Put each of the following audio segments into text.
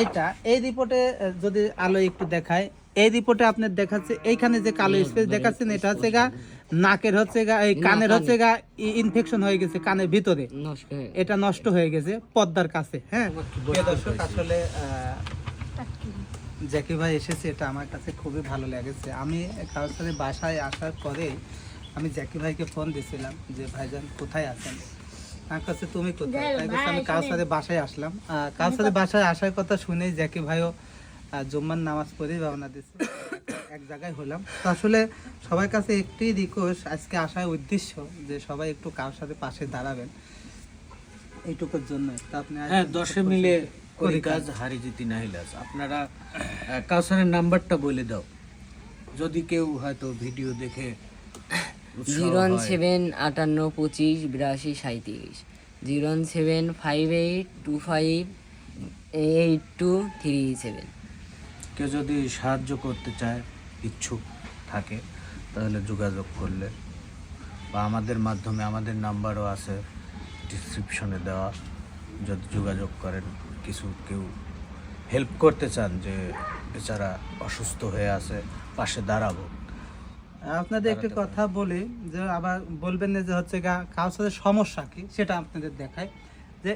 এইটা এই রিপোর্টে যদি আলো একটু দেখায় এই রিপোর্টে আপনার দেখাচ্ছে এইখানে যে কালো স্পেস দেখাচ্ছেন এটা হচ্ছে গা নাকের হচ্ছে গা এই কানের হচ্ছে গা ইনফেকশন হয়ে গেছে কানের ভিতরে। নষ্ট হয়ে এটা নষ্ট হয়ে গেছে পদ্মার কাছে হ্যাঁ? দর্শক আসলে জ্যাকি ভাই এসেছে এটা আমার কাছে খুবই ভালো লেগেছে। আমি কারোর সাথে বাসায় আসার পরে আমি জ্যাকি ভাইকে ফোন দিয়েছিলাম যে ভাইজান কোথায় আছেন? কাছে তুমি কোথায়? তাই আমি কারোর সাথে বাসায় আসলাম। আহ, কারোর সাথে বাসায় আসার কথা শুনে জ্যাকি ভাইও আহ, জুম্মার নামাজ পড়েই রওনা দিচ্ছে এক জায়গায় হলাম। তো আসলে সবার কাছে একটি রিকোয়েস্ট আজকে আসার উদ্দেশ্য যে সবাই একটু কারোর সাথে পাশে দাঁড়াবেন এইটুকুর জন্য। তা আপনি হ্যাঁ দশে মিলে করি করি কাজ হারি জিতি নাহিলাস আপনারা কাউসারের নাম্বারটা বলে দাও। যদি কেউ হয়তো ভিডিও দেখে জিরো হয়, সেভেন আটান্ন পঁচিশ বিরাশি সাঁত্রিশ zero seven five eight two five eight two three seven. কেউ যদি সাহায্য করতে চায় ইচ্ছুক থাকে তাহলে যোগাযোগ করলে বা আমাদের মাধ্যমে আমাদের নাম্বারও আছে ডিসক্রিপশনে দেওয়া। যদি যোগাযোগ করেন কিছু কেউ হেল্প করতে চান যে বেচারা অসুস্থ হয়ে আছে পাশে দাঁড়াবো। আপনাদের একটি কথা বলি যে আবার বলবেন না যে হচ্ছে গা কারোর সাথে সমস্যা কি সেটা আপনাদের দেখায় যে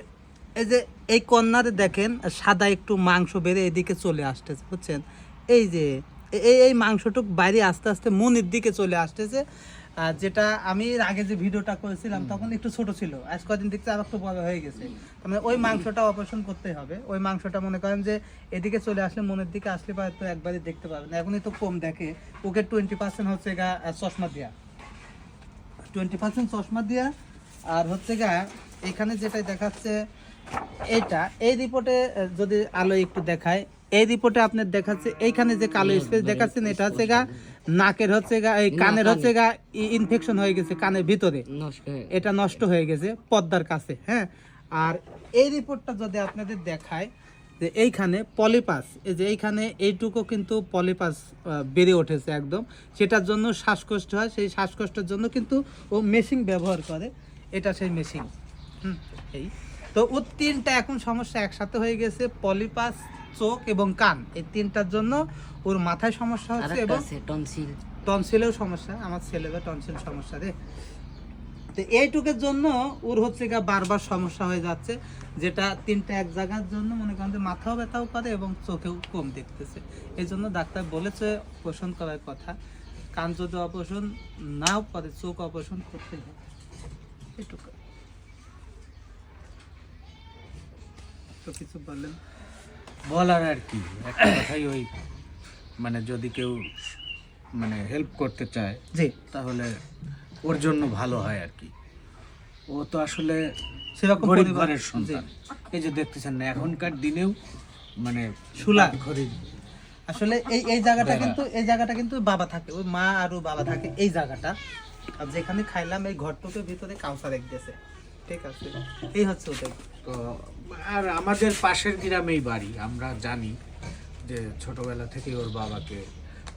এই যে এই কর্নারে দেখেন সাদা একটু মাংস বেড়ে এদিকে চলে আসতেছে বুঝছেন? এই যে এই এই মাংসটুক বাইরে আস্তে আস্তে মনের দিকে চলে আসতেছে। যেটা আমি আগে যে ভিডিওটা করেছিলাম তখন একটু ছোট ছিল। আজ কদিন দেখতে আবার একটু বড় হয়ে গেছে। মানে ওই মাংসটা অপারেশন করতে হবে। ওই মাংসটা মনে করেন যে এদিকে চলে আসলে মনের দিকে আসলে পরে তো একবারই দেখতে পাবেন। এখনই তো কম দেখে। ওকে টোয়েন্টি পার্সেন্ট হচ্ছে গা চশমা দেওয়া টোয়েন্টি পার্সেন্ট চশমা দেওয়া আর হচ্ছে গা এখানে যেটা দেখাচ্ছে এটা। এই রিপোর্টে যদি আলো একটু দেখায় এই রিপোর্টে আপনার দেখাচ্ছে এইখানে যে কালো স্পেস দেখাচ্ছেন এটা হচ্ছে গা নাকের হচ্ছে গা এই কানের হচ্ছে গা ইনফেকশন হয়ে গেছে কানের ভিতরে। এটা নষ্ট হয়ে গেছে পদ্মার কাছে হ্যাঁ? আর এই রিপোর্টটা যদি আপনাদের দেখায় যে এইখানে পলিপাস এই যে এইখানে এইটুকু কিন্তু পলিপাস বেড়ে উঠেছে একদম। সেটার জন্য শ্বাসকষ্ট হয় সেই শ্বাসকষ্টের জন্য কিন্তু ও মেশিন ব্যবহার করে। এটা সেই মেশিন হুম এই। তো ওর তিনটা এখন সমস্যা একসাথে হয়ে গেছে পলিপাস চোখ এবং কান। এই তিনটার জন্য ওর মাথায় সমস্যা হচ্ছে এবং টনসিল। টনসিলেও সমস্যা আমার ছেলেরও টনসিল সমস্যা রে। তো এইটুকের জন্য ওর হচ্ছে গা বারবার সমস্যা হয়ে যাচ্ছে যেটা তিনটা এক জায়গার জন্য মনে করেন যে মাথাও ব্যথাও করে এবং চোখেও কম দেখতেছে। এই জন্য ডাক্তার বলেছে অপারেশন করার কথা। কান যদি অপারেশন নাও করে চোখ অপারেশন করতেই হবে এটুকু তো কিছু বললেন বলার আর কি একটা কথাই ওই মানে যদি কেউ মানে হেল্প করতে চায় জি। তাহলে ওর জন্য ভালো হয় আর কি। ও তো আসলে সেরকম গরিব পরিবার- ঘরের সন্তান। এই যে দেখতেছেন না এখনকার দিনেও মানে সুলা। গরিব আসলে এই এই জায়গাটা কিন্তু এই জায়গাটা কিন্তু বাবা থাকে ওই মা আর ও বাবা থাকে এই জায়গাটা। আর যেখানে খাইলাম এই ঘরটুকের ভিতরে কাউসার দিয়েছে ঠিক আছে। এই হচ্ছে ওদের। তো, আর আমাদের পাশের গ্রামেই বাড়ি, আমরা জানি যে ছোটবেলা থেকে ওর বাবাকে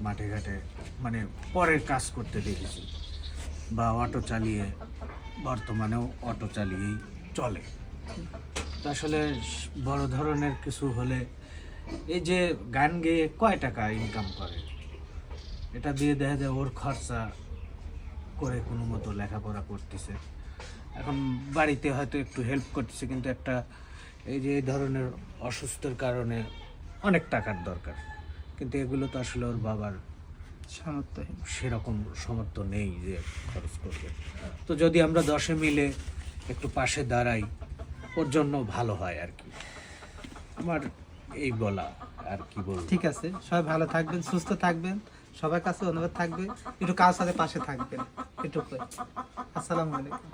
মাঠে ঘাটে মানে পরের কাজ করতে দেখেছি। বা অটো চালিয়ে, বর্তমানেও অটো চালিয়েই চলে। আসলে বড় ধরনের কিছু হলে এই যে গান গেয়ে কয় টাকা ইনকাম করে? এটা দিয়ে দেখা যায় ওর খরচা করে কোনো মতো লেখাপড়া করতেছে। এখন বাড়িতে হয়তো একটু হেল্প করতেছে কিন্তু একটা এই যে এই ধরনের অসুস্থর কারণে অনেক টাকার দরকার। কিন্তু এগুলো তো আসলে ওর বাবার সামর্থ্যহীন। সেরকম সামর্থ্য নেই যে খরচ করবে। তো যদি আমরা দশে মিলে একটু পাশে দাঁড়াই ওর জন্য ভালো হয় আর কি। আমার এই বলা আর কি বলব। ঠিক আছে সবাই ভালো থাকবেন সুস্থ থাকবেন সবার কাছে অনুরোধ থাকবে একটু কারোর সাথে পাশে থাকবেন। এটুকু আসসালামু আলাইকুম।